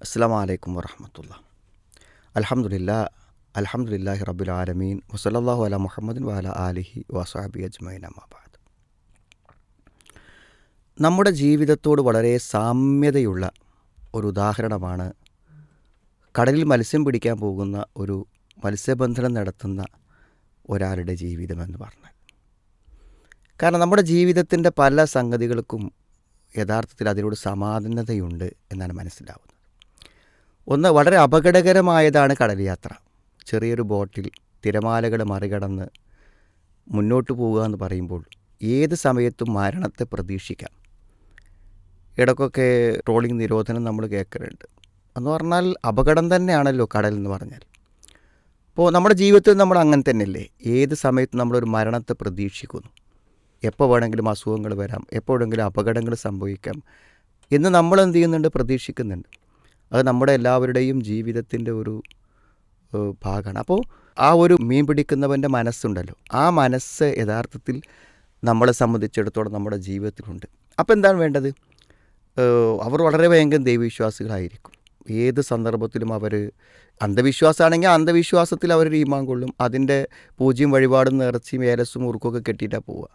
അസ്സാം വലൈക്കും വറഹമത്തുള്ള അലഹമുല്ല അലഹമുല്ലാഹി റബുൽ ആലമീൻ വസലല്ലാഹു അല മുഹമ്മദിൻ വാല ആലിഹി വസാബി അജ്മൈൻ അമ്മാബാദ് നമ്മുടെ ജീവിതത്തോട് വളരെ സാമ്യതയുള്ള ഒരു ഉദാഹരണമാണ് കടലിൽ മത്സ്യം പിടിക്കാൻ പോകുന്ന ഒരു മത്സ്യബന്ധനം നടത്തുന്ന ഒരാളുടെ ജീവിതമെന്ന് പറഞ്ഞാൽ. കാരണം നമ്മുടെ ജീവിതത്തിന്റെ പല സംഗതികൾക്കും യഥാർത്ഥത്തിൽ അതിനോട് സമാധാനതയുണ്ട് എന്നാണ് മനസ്സിലാവുന്നത്. ഒന്ന് വളരെ അപകടകരമായതാണ് കടൽ യാത്ര ചെറിയൊരു ബോട്ടിൽ തിരമാലകൾ മറികടന്ന് മുന്നോട്ട് പോകുക എന്ന് പറയുമ്പോൾ ഏത് സമയത്തും മരണത്തെ പ്രതീക്ഷിക്കാം. ഇടയ്ക്കൊക്കെ ട്രോളിംഗ് നിരോധനം നമ്മൾ കേൾക്കലുണ്ട്. എന്ന് പറഞ്ഞാൽ അപകടം തന്നെയാണല്ലോ കടൽ എന്ന് പറഞ്ഞാൽ. അപ്പോൾ നമ്മുടെ ജീവിതത്തിൽ നമ്മൾ അങ്ങനെ തന്നെയല്ലേ? ഏത് സമയത്തും നമ്മളൊരു മരണത്തെ പ്രതീക്ഷിക്കുന്നു. എപ്പോൾ വേണമെങ്കിലും അസുഖങ്ങൾ വരാം എപ്പോഴെങ്കിലും അപകടങ്ങൾ സംഭവിക്കാം എന്ന് നമ്മൾ എന്ത് ചെയ്യുന്നുണ്ട്? പ്രതീക്ഷിക്കുന്നുണ്ട്. അത് നമ്മുടെ എല്ലാവരുടെയും ജീവിതത്തിന്റെ ഒരു ഭാഗമാണ്. അപ്പോൾ ആ ഒരു മീൻ പിടിക്കുന്നവന്റെ മനസ്സുണ്ടല്ലോ. ആ മനസ്സ് യഥാർത്ഥത്തിൽ നമ്മളെ സംബന്ധിച്ചിടത്തോളം നമ്മുടെ ജീവിതത്തിലുണ്ട്. അപ്പോൾ എന്താണ് വേണ്ടത്? അവർ വളരെ ഭയങ്കര ദൈവവിശ്വാസികളായിരിക്കും. ഏത് സന്ദർഭത്തിലും അവർ അന്ധവിശ്വാസമാണെങ്കിൽ അന്ധവിശ്വാസത്തിൽ അവർ ഈമാൻ കൊള്ളും. അതിന്റെ പൂജ്യം വഴിപാടും നേർച്ചയും ഏലസും ഉറുക്കൊക്കെ കെട്ടിയിട്ടാണ് പോവുക.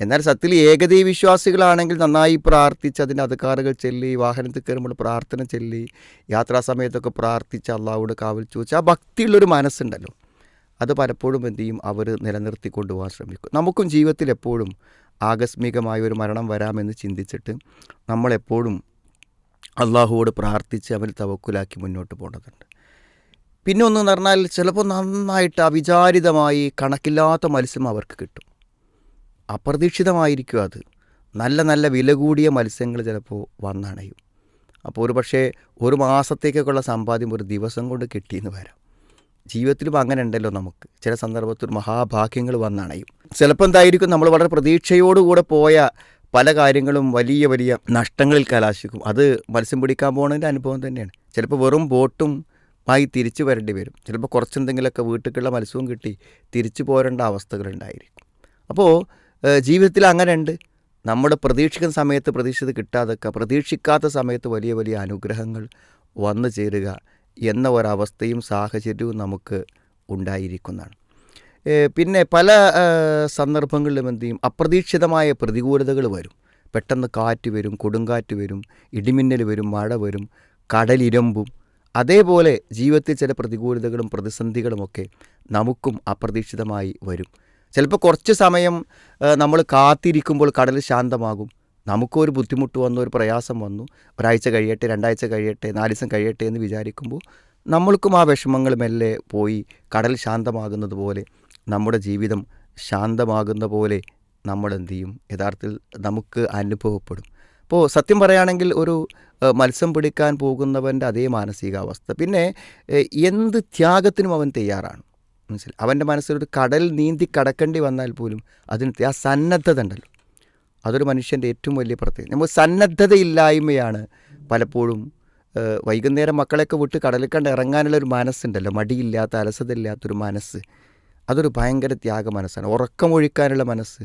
എന്നാൽ സത്യത്തിൽ ഏകദൈവ വിശ്വാസികളാണെങ്കിൽ നന്നായി പ്രാർത്ഥിച്ച് അതിന്റെ അധികാറുകൾ ചെല്ലി വാഹനത്തിൽ കയറുമ്പോൾ പ്രാർത്ഥന ചെല്ലി യാത്രാ സമയത്തൊക്കെ പ്രാർത്ഥിച്ച് അള്ളാഹോട് കാവൽ ചോദിച്ച് ആ ഭക്തിയുള്ളൊരു മനസ്സുണ്ടല്ലോ. അത് പലപ്പോഴും എന്ത് ചെയ്യും? അവർ നിലനിർത്തി കൊണ്ടുപോകാൻ ശ്രമിക്കും. നമുക്കും ജീവിതത്തിൽ എപ്പോഴും ആകസ്മികമായ ഒരു മരണം വരാമെന്ന് ചിന്തിച്ചിട്ട് നമ്മളെപ്പോഴും അള്ളാഹുവോട് പ്രാർത്ഥിച്ച് അവൻ തവക്കുലാക്കി മുന്നോട്ട് പോകേണ്ടതുണ്ട്. പിന്നെ ഒന്ന് പറഞ്ഞാൽ ചിലപ്പോൾ നന്നായിട്ട് അവിചാരിതമായി കണക്കില്ലാത്ത മത്സ്യം അവർക്ക് കിട്ടും. അപ്രതീക്ഷിതമായിരിക്കും അത്. നല്ല നല്ല വില കൂടിയ മത്സ്യങ്ങൾ ചിലപ്പോൾ വന്നണയും. അപ്പോൾ ഒരു പക്ഷേ ഒരു മാസത്തേക്കൊക്കെയുള്ള സമ്പാദ്യം ഒരു ദിവസം കൊണ്ട് കിട്ടിയെന്ന് വരാം. ജീവിതത്തിലും അങ്ങനെ ഉണ്ടല്ലോ നമുക്ക്. ചില സന്ദർഭത്തിൽ മഹാഭാഗ്യങ്ങൾ വന്നണയും. ചിലപ്പോൾ എന്തായിരിക്കും? നമ്മൾ വളരെ പ്രതീക്ഷയോടുകൂടെ പോയ പല കാര്യങ്ങളും വലിയ വലിയ നഷ്ടങ്ങളിൽ കലാശിക്കും. അത് മത്സ്യം പിടിക്കാൻ പോകുന്നതിന്റെ അനുഭവം തന്നെയാണ്. ചിലപ്പോൾ വെറും ബോട്ടും ആയി തിരിച്ചു വരേണ്ടി വരും. ചിലപ്പോൾ കുറച്ചെന്തെങ്കിലുമൊക്കെ വീട്ടിലേക്കുള്ള മത്സ്യവും കിട്ടി തിരിച്ചു പോരേണ്ട അവസ്ഥകളുണ്ടായിരിക്കും. അപ്പോൾ ജീവിതത്തിൽ അങ്ങനെ ഉണ്ട് നമ്മൾ പ്രതീക്ഷിക്കുന്ന സമയത്ത് പ്രതീക്ഷിച്ചത് കിട്ടാതൊക്കെ പ്രതീക്ഷിക്കാത്ത സമയത്ത് വലിയ വലിയ അനുഗ്രഹങ്ങൾ വന്നു ചേരുക എന്ന ഒരവസ്ഥയും സാഹചര്യവും നമുക്ക് ഉണ്ടായിരിക്കുന്നതാണ്. പിന്നെ പല സന്ദർഭങ്ങളിലും എന്ത് ചെയ്യും? അപ്രതീക്ഷിതമായ പ്രതികൂലതകൾ വരും. പെട്ടെന്ന് കാറ്റ് വരും കൊടുങ്കാറ്റ് വരും ഇടിമിന്നൽ വരും മഴ വരും കടലിരമ്പും. അതേപോലെ ജീവിതത്തിൽ ചില പ്രതികൂലതകളും പ്രതിസന്ധികളുമൊക്കെ നമുക്കും അപ്രതീക്ഷിതമായി വരും. ചിലപ്പോൾ കുറച്ച് സമയം നമ്മൾ കാത്തിരിക്കുമ്പോൾ കടൽ ശാന്തമാകും. നമുക്കൊരു ബുദ്ധിമുട്ട് വന്നു ഒരു പ്രയാസം വന്നു. ഒരാഴ്ച കഴിയട്ടെ രണ്ടാഴ്ച കഴിയട്ടെ നാല് ദിവസം കഴിയട്ടെ എന്ന് വിചാരിക്കുമ്പോൾ നമ്മൾക്കും ആ വിഷമങ്ങൾ മെല്ലെ പോയി കടൽ ശാന്തമാകുന്നത് പോലെ നമ്മുടെ ജീവിതം ശാന്തമാകുന്ന പോലെ നമ്മൾ എന്ത് ചെയ്യും യഥാർത്ഥത്തിൽ നമുക്ക് അനുഭവപ്പെടും. അപ്പോൾ സത്യം പറയുകയാണെങ്കിൽ ഒരു മത്സ്യം പിടിക്കാൻ പോകുന്നവന്റെ അതേ മാനസികാവസ്ഥ. പിന്നെ എന്ത് ത്യാഗത്തിനും അവൻ തയ്യാറാണ്. മനസ്സിലായി അവന്റെ മനസ്സിലൊരു കടൽ നീന്തി കടക്കേണ്ടി വന്നാൽ പോലും അതിന് ആ സന്നദ്ധത ഉണ്ടല്ലോ. അതൊരു മനുഷ്യന്റെ ഏറ്റവും വലിയ പ്രത്യേകത. നമ്മൾ സന്നദ്ധതയില്ലായ്മയാണ് പലപ്പോഴും വൈകുന്നേരം മക്കളെയൊക്കെ വിട്ട് കടലിൽ കണ്ട് ഇറങ്ങാനുള്ള ഒരു മനസ്സുണ്ടല്ലോ. മടിയില്ലാത്ത അലസതയില്ലാത്തൊരു മനസ്സ്. അതൊരു ഭയങ്കര ത്യാഗ മനസ്സാണ്. ഉറക്കമൊഴിക്കാനുള്ള മനസ്സ്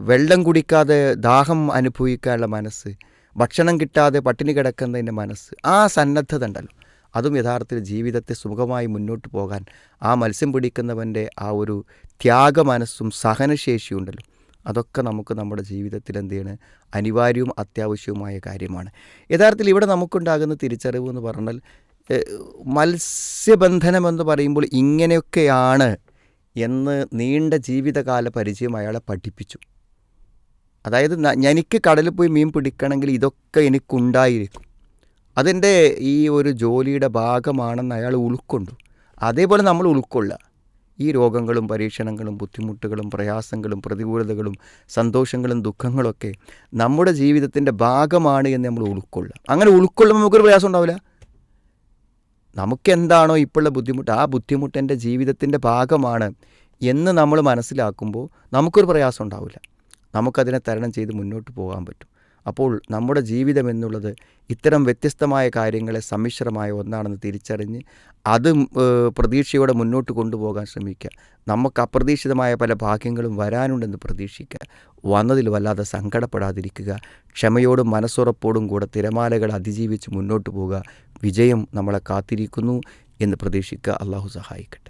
വെള്ളം കുടിക്കാതെ ദാഹം അനുഭവിക്കാനുള്ള മനസ്സ് ഭക്ഷണം കിട്ടാതെ പട്ടിണി കിടക്കുന്നതിന്റെ മനസ്സ് ആ സന്നദ്ധത ഉണ്ടല്ലോ. അതും യഥാർത്ഥത്തിൽ ജീവിതത്തെ സുഖമായി മുന്നോട്ട് പോകാൻ ആ മത്സ്യം പിടിക്കുന്നവന്റെ ആ ഒരു ത്യാഗ മനസ്സും സഹനശേഷിയും ഉണ്ടല്ലോ. അതൊക്കെ നമുക്ക് നമ്മുടെ ജീവിതത്തിൽ എന്ത് ചെയ്യണം? അനിവാര്യവും അത്യാവശ്യവുമായ കാര്യമാണ്. യഥാർത്ഥത്തിൽ ഇവിടെ നമുക്കുണ്ടാകുന്ന തിരിച്ചറിവ് എന്ന് പറഞ്ഞാൽ മത്സ്യബന്ധനം എന്ന് പറയുമ്പോൾ ഇങ്ങനെയൊക്കെയാണ് എന്ന് നീണ്ട ജീവിതകാല പരിചയം അയാളെ പഠിപ്പിച്ചു. അതായത് എനിക്ക് കടലിൽ പോയി മീൻ പിടിക്കണമെങ്കിൽ ഇതൊക്കെ എനിക്കുണ്ടായിരിക്കും. അതെന്റെ ഈ ഒരു ജോലിയുടെ ഭാഗമാണെന്ന് അയാൾ ഉൾക്കൊണ്ടു. അതേപോലെ നമ്മൾ ഉൾക്കൊള്ളുക. ഈ രോഗങ്ങളും പരീക്ഷണങ്ങളും ബുദ്ധിമുട്ടുകളും പ്രയാസങ്ങളും പ്രതികൂലതകളും സന്തോഷങ്ങളും ദുഃഖങ്ങളൊക്കെ നമ്മുടെ ജീവിതത്തിന്റെ ഭാഗമാണ് എന്ന് നമ്മൾ ഉൾക്കൊള്ളുക. അങ്ങനെ ഉൾക്കൊള്ളുമ്പോൾ നമുക്കൊരു പ്രയാസം ഉണ്ടാവില്ല. നമുക്കെന്താണോ ഇപ്പോഴുള്ള ബുദ്ധിമുട്ട് ആ ബുദ്ധിമുട്ട് എന്റെ ജീവിതത്തിന്റെ ഭാഗമാണ് എന്ന് നമ്മൾ മനസ്സിലാക്കുമ്പോൾ നമുക്കൊരു പ്രയാസം ഉണ്ടാവില്ല. നമുക്കതിനെ തരണം ചെയ്ത് മുന്നോട്ട് പോകാൻ പറ്റും. അപ്പോൾ നമ്മുടെ ജീവിതം എന്നുള്ളത് ഇത്തരം വ്യത്യസ്തമായ കാര്യങ്ങളെ സമ്മിശ്രമായ ഒന്നാണെന്ന് തിരിച്ചറിഞ്ഞ് അത് പ്രതീക്ഷയോടെ മുന്നോട്ട് കൊണ്ടുപോകാൻ ശ്രമിക്കുക. നമുക്ക് അപ്രതീക്ഷിതമായ പല ഭാഗ്യങ്ങളും വരാനുണ്ടെന്ന് പ്രതീക്ഷിക്കുക. വന്നതിൽ വല്ലാതെ സങ്കടപ്പെടാതിരിക്കുക. ക്ഷമയോടും മനസ്സുറപ്പോടും കൂടെ തിരമാലകൾ അതിജീവിച്ച് മുന്നോട്ട് പോവുക. വിജയം നമ്മളെ കാത്തിരിക്കുന്നു എന്ന് പ്രതീക്ഷിക്കുക. അള്ളാഹു സഹായിക്കട്ടെ.